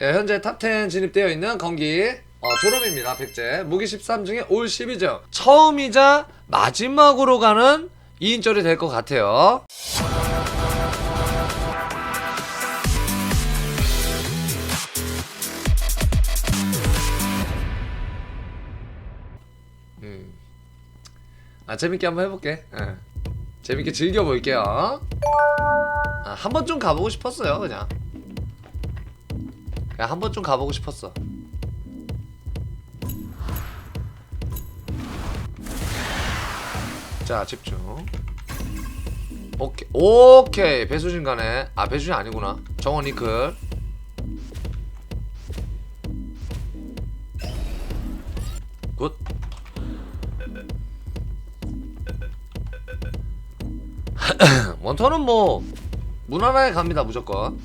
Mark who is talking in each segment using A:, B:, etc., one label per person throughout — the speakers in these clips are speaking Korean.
A: 예, 현재 탑10 진입되어 있는 건기 어, 졸업입니다. 백제 무기 13 중에 올 12점 처음이자 마지막으로 가는 2인절이 될 것 같아요. 음. 아 재밌게 한번 해볼게. 예. 재밌게 즐겨볼게요. 아, 한 번쯤 가보고 싶었어요, 그냥. 그냥 한 번쯤 가보고 싶었어. 자, 집중. 오케이, 오케이. 배수진 가네. 아, 배수진 아니구나. 정원 이클. 굿. 원턴은 뭐 무난하게 갑니다 무조건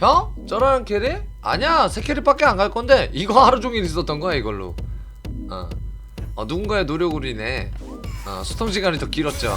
A: 형? 저라는 캐리? 아니야 세 캐리밖에 안 갈 건데 이거 하루 종일 있었던 거야 이걸로 어, 어 누군가의 노력으로 인해 어, 수통 시간이 더 길었죠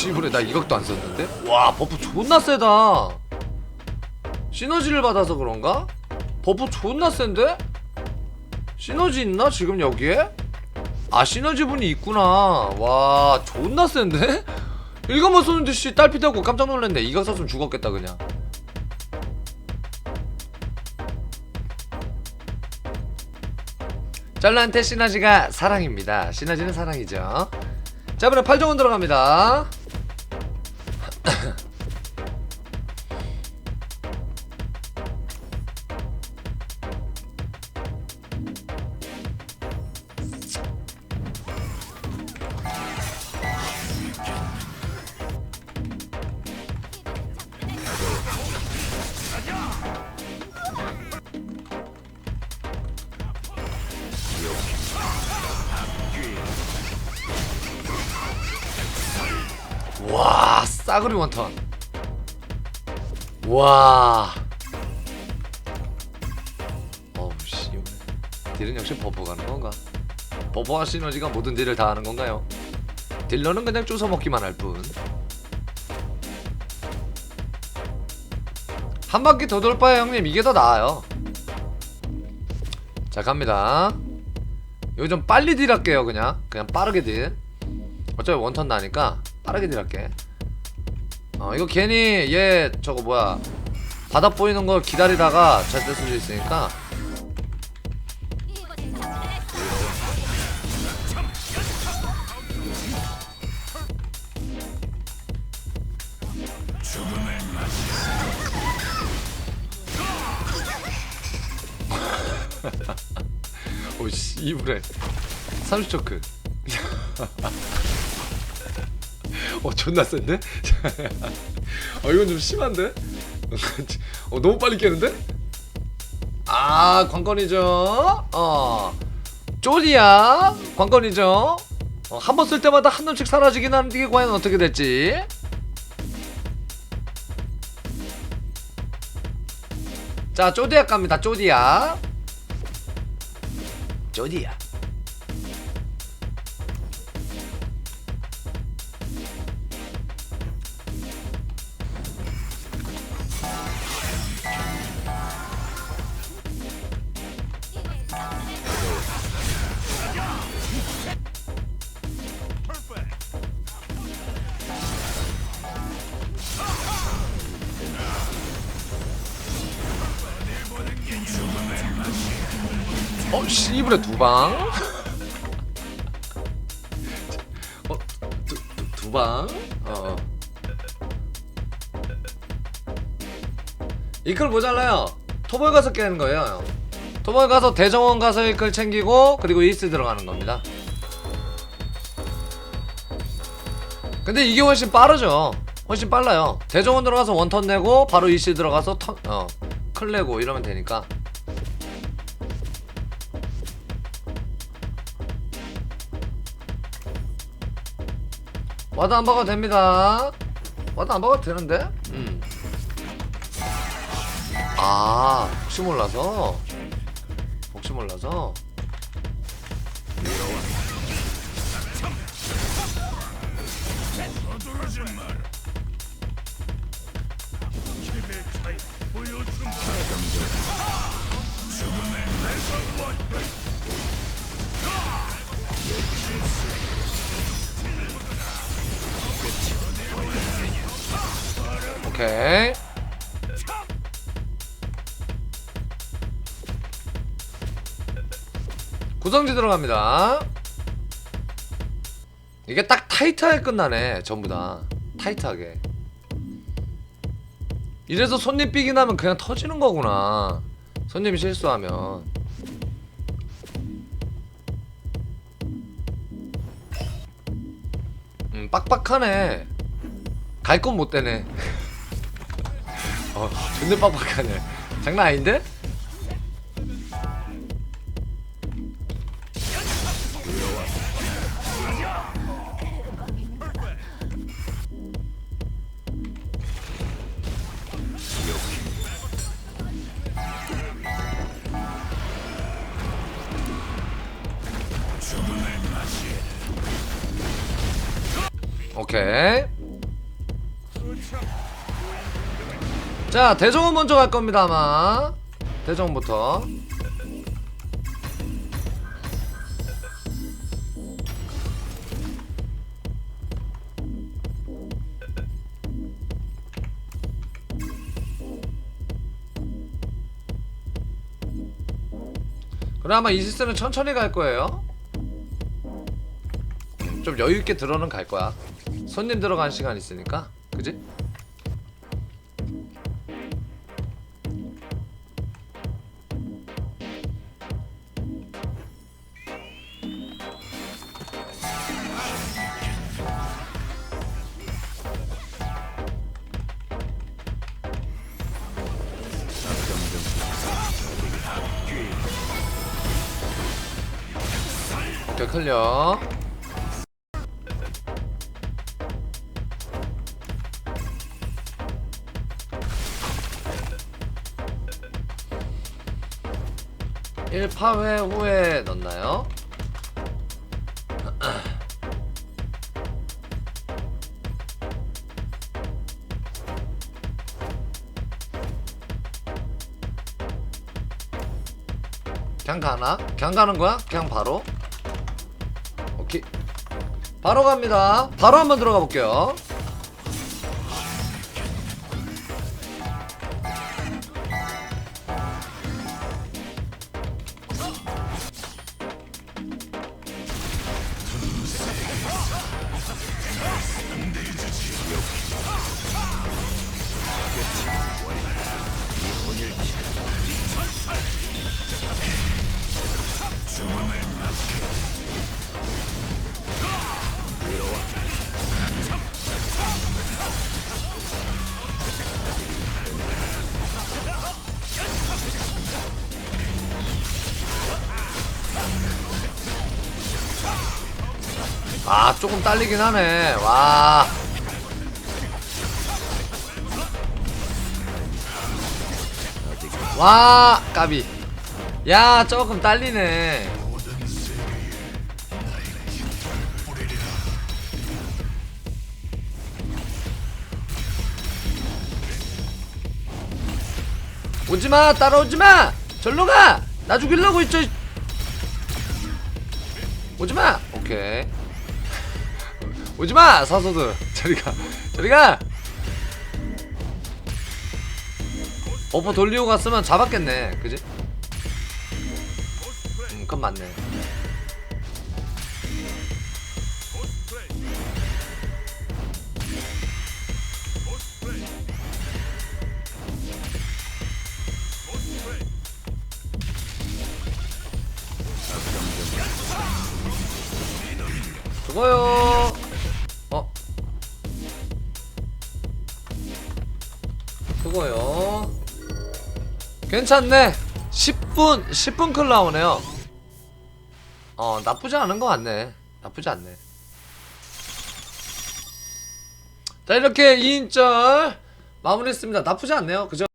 A: 씨부레 나 이각도 안 썼는데? 와 버프 존나 세다 시너지를 받아서 그런가? 버프 존나 센데? 시너지 있나 지금 여기에? 아 시너지 분이 있구나 와 존나 센데? 이거만 쏘는데 씨 딸피 되고 깜짝 놀랐네 이각 썼으면 죽었겠다 그냥 짤라한테 시너지가 사랑입니다 시너지는 사랑이죠 자 이번에 8정원 들어갑니다 싸그리 원턴. 와. 어우 씨 딜은 역시 버프 가는 건가? 버프와 시너지가 모든 딜을 다 하는 건가요? 딜러는 그냥 쭈서 먹기만 할뿐. 한 바퀴 더 돌 바에 형님. 이게 더 나아요. 자 갑니다. 이거 좀 빨리 딜할게요 그냥. 그냥 빠르게 딜. 어차피 원턴 나니까 빠르게 딜할게 어 이거 괜히 얘 저거 뭐야 바닥 보이는 걸 기다리다가 잘될 수도 있으니까. 오씨 이불에. 30초크 어 존나 센데? 어 이건 좀 심한데? 어 너무 빨리 깨는데? 아 관건이죠 어 쪼리야 관건이죠 어, 한 번 쓸 때마다 한 놈씩 사라지긴 하는데 이게 과연 어떻게 될지 자 쪼디약 갑니다 쪼디약 쪼디약 씨부레 두 방. 어, 두, 두, 두 방. 어. 이끌 모자라요. 토벌 가서 깨는 거예요. 형. 토벌 가서 대정원 가서 이끌 챙기고 그리고 이스 들어가는 겁니다. 근데 이게 훨씬 빠르죠. 훨씬 빨라요. 대정원 들어가서 원턴 내고 바로 이스 들어가서 턴, 어, 클 내고 이러면 되니까. 와드 안 박아도 됩니다 와드 안 박아도 되는데? 음. 아 혹시 몰라서 혹시 몰라서 오케이. 구성지 들어갑니다. 이게 딱 타이트하게 끝나네 전부 다. 타이트하게. 이래서 손님 삐기 나면 그냥 터지는 거구나. 손님이 실수하면. 음 빡빡하네. 갈 건 못 되네 어 존나 빡빡하네 장난 아닌데? 오케이. 자, 대정원 먼저 갈 겁니다, 아마. 대정원부터. 그래 아마 이시스는 천천히 갈 거예요. 좀 여유 있게 들어는 갈 거야. 손님 들어간 시간 있으니까, 그지? 클리어. 일파회 후에 넣나요? 그냥 가나? 그냥 가는 거야? 그냥 바로? 바로 갑니다. 바로 한번 들어가 볼게요 조금 딸리긴 하네 와 와, 까비. 야, 조금 딸리네. 오지마, 따라오지마! 절로 가! 나 죽이려고 있죠! 오지마! 오케이. 오지마! 사소드. 저리가. 저리가! 버퍼 돌리고 갔으면 잡았겠네. 그지? 음, 그건 맞네. 수고요. 괜찮네. 10분, 10분 클 나오네요. 어, 나쁘지 않은 것 같네. 나쁘지 않네. 자 이렇게 2인절 마무리했습니다 나쁘지 않네요 그죠?